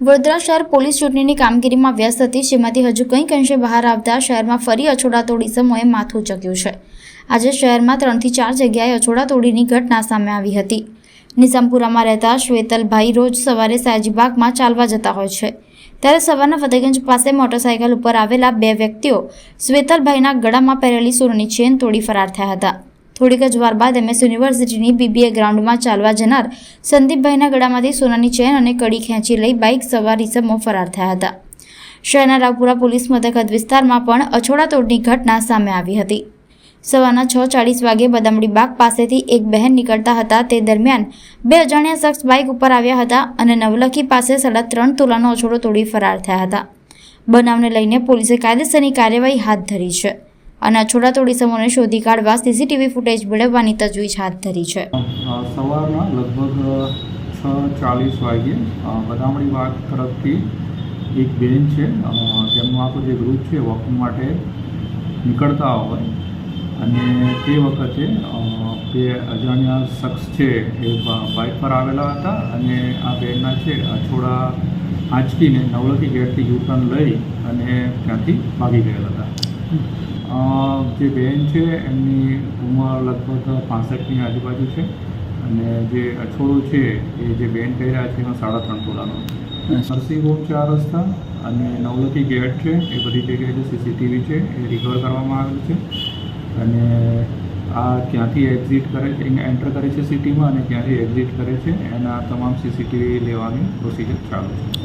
વડોદરા શહેર પોલીસ ચૂંટણીની કામગીરીમાં વ્યસ્ત હતી. જેમાંથી હજુ કંઈક અંશે બહાર આવતા શહેરમાં ફરી અછોડાતોડી સમયે માથું ચક્યું છે. આજે શહેરમાં ત્રણથી ચાર જગ્યાએ અછોડાતોડીની ઘટના સામે આવી હતી. નિઝામપુરામાં રહેતા શ્વેતલભાઈ રોજ સવારે સાયજીબાગમાં ચાલવા જતા હોય છે. ત્યારે સવારના ફતેગંજ પાસે મોટરસાયકલ ઉપર આવેલા બે વ્યક્તિઓ શ્વેતલભાઈના ગળામાં પહેરેલી સોનાની ચેન તોડી ફરાર થયા હતા. થોડીક જ વાર બાદ એમએસ યુનિવર્સિટીની બીબીએ ગ્રાઉન્ડમાં ચાલવા જનાર સંદીપભાઈના ગળામાંથી સોનાની ચેન અને કડી ખેંચી લઈ બાઇક સવાર ઇસમો ફરાર થયા હતા. શહેરના રાવપુરા પોલીસ મથક વિસ્તારમાં પણ અછોડાતોડની ઘટના સામે આવી હતી. સવારના છ ચાળીસ વાગે બદામડી બાગ પાસેથી એક બહેન નીકળતા હતા. તે દરમિયાન બે અજાણ્યા શખ્સ બાઇક ઉપર આવ્યા હતા અને નવલખી પાસે સાડા ત્રણ તોલાનો અછોડો તોડી ફરાર થયા હતા. બનાવને લઈને પોલીસે કાયદેસરની કાર્યવાહી હાથ ધરી છે. અને છોડાતોડી સમૂહને શોધી કાઢવા સીસીટીવી ફૂટેજ મેળવવાની તજવીજ હાથ ધરી છે. સવારના લગભગ છ ચાલીસ વાગ્યે બદામડી બાગ તરફથી એક બેન છે તેમનું આખું જે ગ્રુપ છે વોકિંગ માટે નીકળતા હોય. અને તે વખતે બે અજાણ્યા શખ્સ છે એ બાઇક પર આવેલા હતા અને આ બેનના છે અછોડા આંચકીને નવલખી ગેટથી યુટર્ન લઈ અને ત્યાંથી ભાગી ગયેલા હતા. જે બહેન છે, એમની ઉંમર લગભગ પાસઠની આજુબાજુ છે અને જે અછોડો છે, એ જે બેન કહી રહ્યા છે એમાં સાડા ત્રણ તોલાનો. નરસિંહ હોમ ચાર રસ્તા અને નવલખી ગેટ છે, એ બધી જગ્યાએ જે સીસીટીવી છે, એ રિકવર કરવામાં આવેલ છે. અને આ ક્યાંથી એક્ઝિટ કરે છે એન્ટર કરે છે સિટીમાં અને ક્યાંથી એક્ઝિટ કરે છે, એના તમામ સીસીટીવી લેવાની પ્રોસિજર ચાલુ છે.